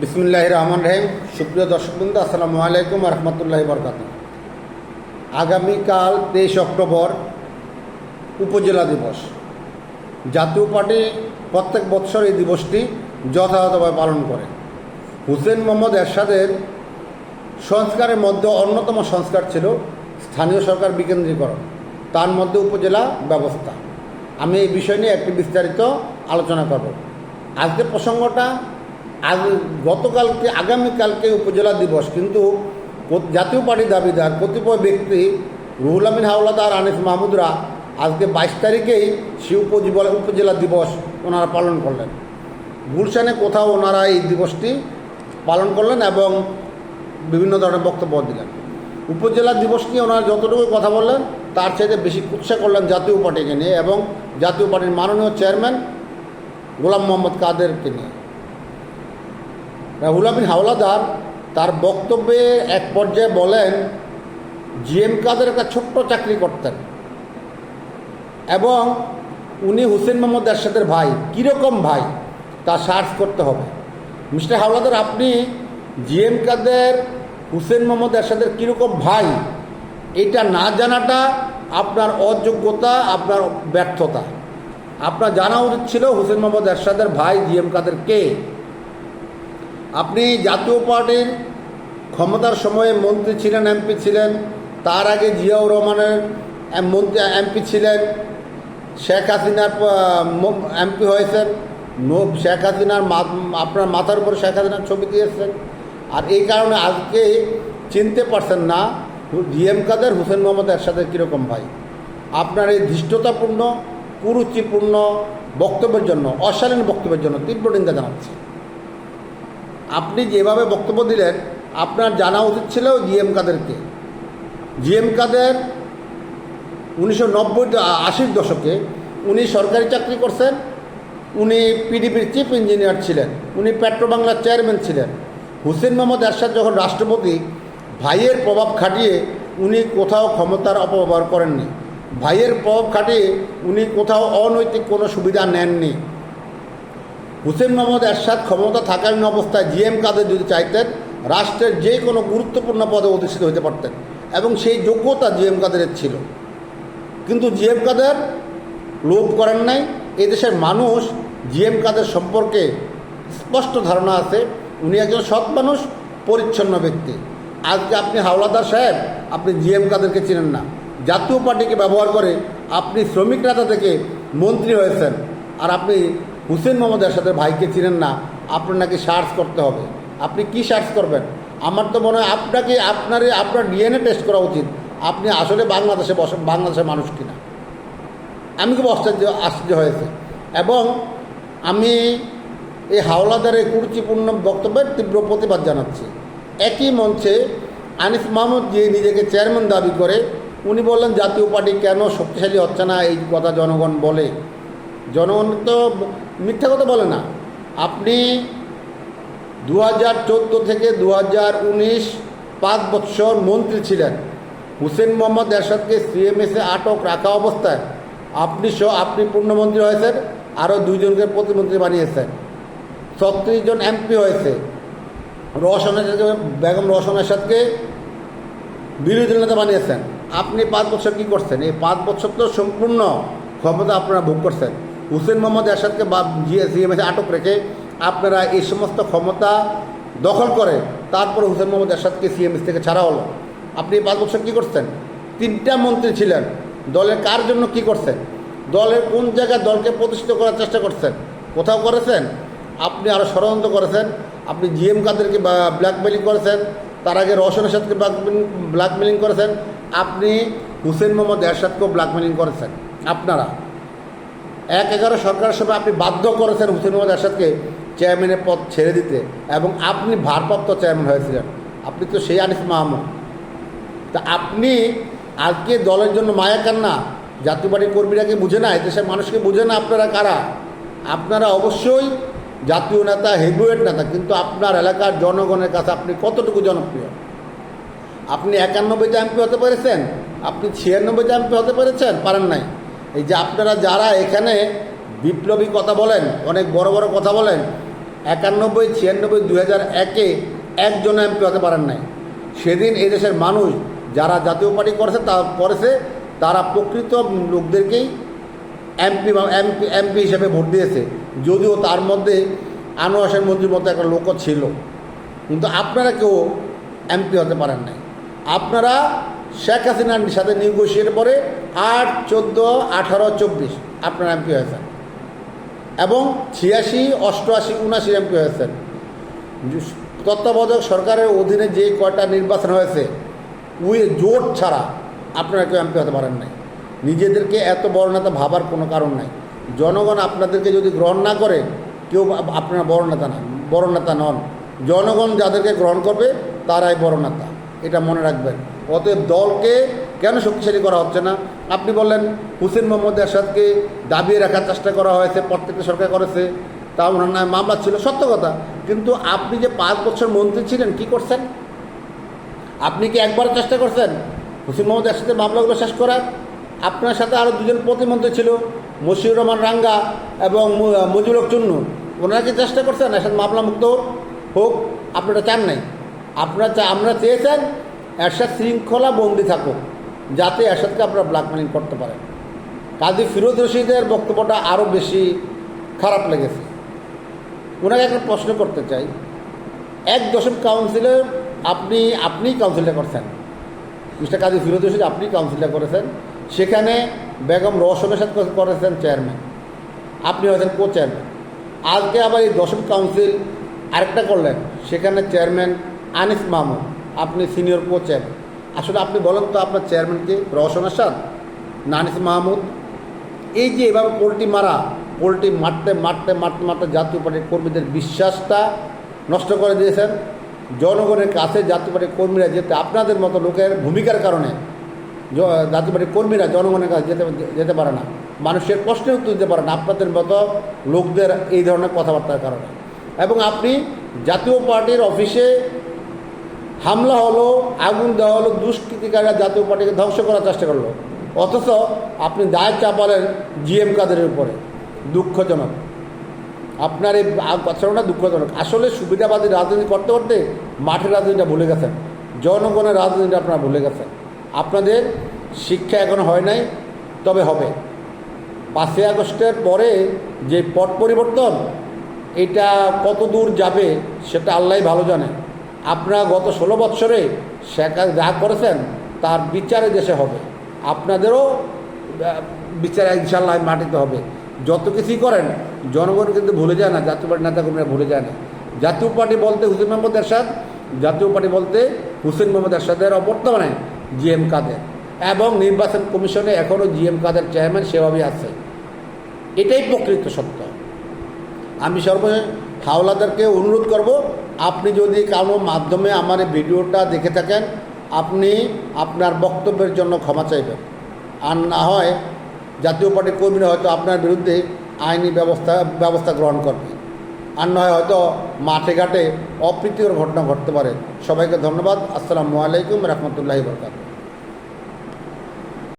বিসমুল্লাহ রহমান রহিম। সুপ্রিয় দর্শকবৃন্দ, আসসালামু আলাইকুম রহমতুল্লাহ বরকাত আগামীকাল তেইশ অক্টোবর উপজেলা দিবস। জাতীয় পার্টি প্রত্যেক বৎসর এই দিবসটি যথাযথভাবে পালন করে। হুসেন মোহাম্মদ এরশাদের সংস্কারের মধ্যে অন্যতম সংস্কার ছিল স্থানীয় সরকার বিকেন্দ্রীকরণ। তার মধ্যে উপজেলা ব্যবস্থা। আমি এই বিষয় নিয়ে একটি বিস্তারিত আলোচনা করব। আজকের প্রসঙ্গটা আজ গতকালকে, আগামীকালকে উপজেলা দিবস, কিন্তু জাতীয় পার্টি দাবিদার কতিপয় ব্যক্তি রুহুল আমিন হাওলাদার, আনিস মাহমুদরা আজকে বাইশ তারিখেই সে উপজীবলা উপজেলা দিবস ওনারা পালন করলেন। গুলশানে কোথাও ওনারা এই দিবসটি পালন করলেন এবং বিভিন্ন ধরনের বক্তব্য দিলেন। উপজেলা দিবস নিয়ে ওনারা যতটুকু কথা বললেন, তার চাইতে বেশি কুৎসা করলেন জাতীয় পার্টিকে নিয়ে এবং জাতীয় পার্টির মাননীয় চেয়ারম্যান গোলাম মোহাম্মদ কাদেরকে নিয়ে। রাহুল হাওলাদার, তার বক্তব্যে এক পর্যায়ে বলেন, জিএম কাদের একটা ছোট্ট চাকরি করতেন। এবং উনি হুসেন মোহাম্মদ এরশাদের ভাই। কীরকম ভাই? তা সার্চ করতে হবে। মিস্টার হাওলাদার, আপনি জিএম কাদের, হুসেন মোহাম্মদ এরশাদের কীরকম ভাই? এটা না জানাটা আপনার অযোগ্যতা, আপনার ব্যর্থতা। আপনার জানা উচিত ছিল হুসেন মোহাম্মদ এরশাদের ভাই জিএম কাদের কে? আপনি জাতীয় পার্টির ক্ষমতার সময়ে মন্ত্রী ছিলেন, এমপি ছিলেন, তার আগে জিয়াউর রহমানের মন্ত্রী, এমপি ছিলেন, শেখ হাসিনার এমপি হয়েছেন শেখ হাসিনার আপনার মাথার উপরে শেখ হাসিনার ছবি দিয়েছেন। আর এই কারণে আজকে চিনতে পারছেন না জিএম কাদের, হুসেন মোহাম্মদ এরশাদের কীরকম ভাই। আপনার এই ধৃষ্টতাপূর্ণ, কুরুচিপূর্ণ বক্তব্যের জন্য, অশালীন বক্তব্যের জন্য তীব্র নিন্দা জানাচ্ছি। আপনি যেভাবে বক্তব্য দিলেন, আপনার জানা উচিত ছিল জিএম কাদেরকে। জিএম কাদের উনিশশো নব্বই আশির দশকে উনি সরকারি চাকরি করছেন, উনি পিডিপির চিফ ইঞ্জিনিয়ার ছিলেন, উনি পেট্রো বাংলার চেয়ারম্যান ছিলেন। হুসেন মোহাম্মদ এরশাদ যখন রাষ্ট্রপতি, ভাইয়ের প্রভাব খাটিয়ে উনি কোথাও ক্ষমতার অপব্যবহার করেননি। ভাইয়ের প্রভাব খাটিয়ে উনি কোথাও অনৈতিক কোনো সুবিধা নেননি। হুসেন মোহাম্মদ এরশাদ ক্ষমতা থাকালীন অবস্থায় জিএম কাদের যদি চাইতেন, রাষ্ট্রের যে কোনো গুরুত্বপূর্ণ পদে অধিষ্ঠিত হতে পারতেন এবং সেই যোগ্যতা জিএম কাদেরের ছিল। কিন্তু জিএম কাদের লোভ করেন নাই। এদেশের মানুষ জিএম কাদের সম্পর্কে স্পষ্ট ধারণা আছে। উনি একজন সৎ মানুষ, পরিচ্ছন্ন ব্যক্তি। আজকে আপনি হাওলাদার সাহেব, আপনি জিএম কাদেরকে চিনেন না। জাতীয় পার্টিকে ব্যবহার করে আপনি শ্রমিক নেতা থেকে মন্ত্রী হয়েছেন। আর আপনি হুসেন মোহাম্মদ এরশাদের ভাইকে চিনেন না, আপনার নাকি সার্চ করতে হবে। আপনি কি সার্চ করবেন? আমার তো মনে হয় আপনাকে আপনার আপনার ডিএনএ টেস্ট করা উচিত। আপনি আসলে বাংলাদেশে বস, বাংলাদেশের মানুষ কিনা। আমি খুব আশ্চর্য আশ্চর্য হয়েছে। এবং আমি এই হাওলাদারের কুরুচিপূর্ণ বক্তব্যের তীব্র প্রতিবাদ জানাচ্ছি। একই মঞ্চে আনিস মাহমুদ যে নিজেকে চেয়ারম্যান দাবি করে, উনি বললেন, জাতীয় পার্টি কেন শক্তিশালী হচ্ছে না? এই কথা জনগণ বলে। জনগণ তো মিথ্যা কথা বলে না। আপনি দু হাজার চোদ্দ থেকে দু হাজার উনিশ পাঁচ বৎসর মন্ত্রী ছিলেন। হুসেন মোহাম্মদ এরশাদকে সিএমএসে আটক রাখা অবস্থায় আপনি সহ আপনি পূর্ণমন্ত্রী হয়েছেন, আরও দুইজনকে প্রতিমন্ত্রী বানিয়েছেন। ছত্রিশ জন এমপি হয়েছে। এরশাদকে বেগম রওশন এরশাদকে বিরোধী নেতা বানিয়েছেন। আপনি পাঁচ বছর কী করছেন? এই পাঁচ বছর তো সম্পূর্ণ ক্ষমতা আপনারা ভোগ করছেন। হুসেন মোহাম্মদ এরশাদকে বা সিএমএসে আটক রেখে আপনারা এই সমস্ত ক্ষমতা দখল করে তারপরে হুসেন মোহাম্মদ এরশাদকে সিএমএস থেকে ছাড়া হলো। আপনি পাঁচ বছর কী করছেন? তিনটা মন্ত্রী ছিলেন। দলের কার জন্য কি করছেন? দলের কোন জায়গায় দলকে প্রতিষ্ঠিত করার চেষ্টা করছেন? কোথাও করেছেন? আপনি আরও ষড়যন্ত্র করেছেন। আপনি জিএম কাদেরকে ব্ল্যাকমেলিং করেছেন। তার আগে রওশন এরশাদকে ব্ল্যাকমেলিং করেছেন। আপনি হুসেন মোহাম্মদ এরশাদকেও ব্ল্যাকমেলিং করেছেন। আপনারা এক এগারো সরকারের সময় আপনি বাধ্য করেছেন হুসেন মোহাম্মদ এরশাদকে চেয়ারম্যানের পদ ছেড়ে দিতে এবং আপনি ভারপ্রাপ্ত চেয়ারম্যান হয়েছিলেন। আপনি তো সেই আনিস মাহমুদ। তা আপনি আজকে দলের জন্য মায়া কান না জাতীয় পার্টির কর্মীরা কি বুঝে না, এদেশের মানুষকে বুঝে না আপনারা কারা? আপনারা অবশ্যই জাতীয় নেতা, হেভিওয়েট নেতা, কিন্তু আপনার এলাকার জনগণের কাছে আপনি কতটুকু জনপ্রিয়? আপনি একানব্বইটা এমপি হতে পেরেছেন? আপনি ছিয়ানব্বইটা এমপি হতে পেরেছেন? পারেন নাই। এই যে আপনারা যারা এখানে বিপ্লবী কথা বলেন, অনেক বড় বড় কথা বলেন, একানব্বই, ছিয়ানব্বই দু হাজার একে একজন এমপি হতে পারেন নাই। সেদিন এই দেশের মানুষ যারা জাতীয় পার্টি করেছে, তা করেছে, তারা প্রকৃত লোকদেরকেই এমপি এমপি এমপি হিসেবে ভোট দিয়েছে। যদিও তার মধ্যে আনোয়ার হোসেন মন্ত্রীর মতো একটা লোকও ছিল। কিন্তু আপনারা কেউ এমপি হতে পারেন নাই। আপনারা শেখ হাসিনার সাথে নিগোসিয়েট পরে আট, চোদ্দ, আঠারো, চব্বিশ আপনার এমপি হয়েছেন। এবং ছিয়াশি, অষ্টআশি উনাশি এমপি হয়েছেন। তত্ত্বাবধায়ক সরকারের অধীনে যে কয়টা নির্বাচন হয়েছে উই জোট ছাড়া আপনারা কেউ এমপি হতে পারেন নাই। নিজেদেরকে এত বড় নেতা ভাবার কোনো কারণ নাই। জনগণ আপনাদেরকে যদি গ্রহণ না করে, কেউ আপ- আপনারা বড় নেতা না, বড় নেতা নন। জনগণ যাদেরকে গ্রহণ করবে, তারাই বড় নেতা। এটা মনে রাখবেন। অতএব দলকে কেন শক্তিশালী করা হচ্ছে না? আপনি বললেন হুসেন মোহাম্মদ এরশাদকে দাবিয়ে রাখার চেষ্টা করা হয়েছে, প্রত্যেকটা সরকার করেছে, তা ওনার নামে মামলা ছিল, সত্য কথা। কিন্তু আপনি যে পাঁচ বছর মন্ত্রী ছিলেন, কি করছেন? আপনি কি একবার চেষ্টা করছেন হুসেন মোহাম্মদ এরশাদের মামলাগুলো শেষ করার? আপনার সাথে আরও দুজন প্রতিমন্ত্রী ছিল, মশিউর রহমান রাঙ্গা এবং মু- মজিবুল হক চুন্নু। ওনারা কি চেষ্টা করছেন? এরশাদ মামলা মুক্ত হোক, আপনারা চান নাই। আপনারা আমরা চেয়েছেন এরশাদ শৃঙ্খলা বন্দি থাকুক, যাতে এরশাদকে আপনারা ব্ল্যাকমেলিং করতে পারেন। কাজী ফিরোজ রশিদের বক্তব্যটা আরও বেশি খারাপ লেগেছে। ওনাকে একটা প্রশ্ন করতে চাই। এক দশম কাউন্সিলে আপনি, আপনিই কাউন্সিলটা করছেন। মিস্টার কাজী ফিরোজ রশিদ আপনি কাউন্সিলটা করেছেন। সেখানে বেগম রওশনের সাথে করেছেন চেয়ারম্যান আপনি হয়েছেন কো চেয়ারম্যান আজকে আবার এই দশম কাউন্সিল আরেকটা করলেন। সেখানে চেয়ারম্যান আনিস মাহমুদ আপনি সিনিয়র কো চেয়ারম্যান আসলে আপনি বলেন তো আপনার চেয়ারম্যানকে রওশন আসাদ না আনিস মাহমুদ। এই যে এভাবে পোলট্রি মারা, পোলট্রি মারতে মারতে মারতে মারতে জাতীয় পার্টির কর্মীদের বিশ্বাসটা নষ্ট করে দিয়েছেন। জনগণের কাছে জাতীয় পার্টির কর্মীরা যেতে আপনাদের মতো লোকের ভূমিকার কারণে জাতীয় পার্টির কর্মীরা জনগণের কাছে যেতে যেতে পারে না। মানুষের প্রশ্নের উত্তর দিতে পারে না আপনাদের মতো লোকদের এই ধরনের কথাবার্তার কারণে। এবং আপনি জাতীয় পার্টির অফিসে হামলা হলো, আগুন দেওয়া হলো, দুষ্কৃতিকারীরা জাতীয় পার্টিকে ধ্বংস করার চেষ্টা করল। অথচ আপনি দায় চাপালেন জিএম কাদেরের উপরে। দুঃখজনক। আপনার এই আচরণটা দুঃখজনক। আসলে সুবিধাবাদী রাজনীতি করতে করতে মাঠের রাজনীতিটা ভুলে গেছেন। জনগণের রাজনীতিটা আপনারা ভুলে গেছেন। আপনাদের শিক্ষা এখনও হয় নাই, তবে হবে। পাঁচই আগস্টের পরে যে পট পরিবর্তন, এটা কত দূর যাবে, সেটা আল্লাহ ভালো জানে। আপনারা গত ষোলো বৎসরে শেখা যা করেছেন, তার বিচারে দেশে হবে। আপনাদেরও বিচারে ইনশাল্লাহ মাটিতে হবে। যত কিছুই করেন, জনগণ কিন্তু ভুলে যায় না, জাতীয় পার্টি নেতাকর্মীরা ভুলে যায় না। জাতীয় পার্টি বলতে হুসেন মোহাম্মদ এরশাদ, জাতীয় পার্টি বলতে হুসেন মোহাম্মদ এরশাদের বর্তমানে জিএম কাদের। এবং নির্বাচন কমিশনে এখনও জিএম কাদের চেয়ারম্যান সেভাবেই আছে। এটাই প্রকৃত সত্য। আমি সর্বশেষ হাওলাদারকে অনুরোধ করব, আপনি যদি কারও মাধ্যমে আমার ভিডিওটা দেখে থাকেন, আপনি আপনার বক্তব্যের জন্য ক্ষমা চাইবেন। আর না হয় জাতীয় পার্টির কর্মীরা হয়তো আপনার বিরুদ্ধে আইনি ব্যবস্থা ব্যবস্থা গ্রহণ করবে। আর নয় হয়তো মাঠে ঘাটে অপ্রীতিকর ঘটনা ঘটতে পারে। সবাইকে ধন্যবাদ। আসসালামু আলাইকুম রহমতুল্লাহি বরকাত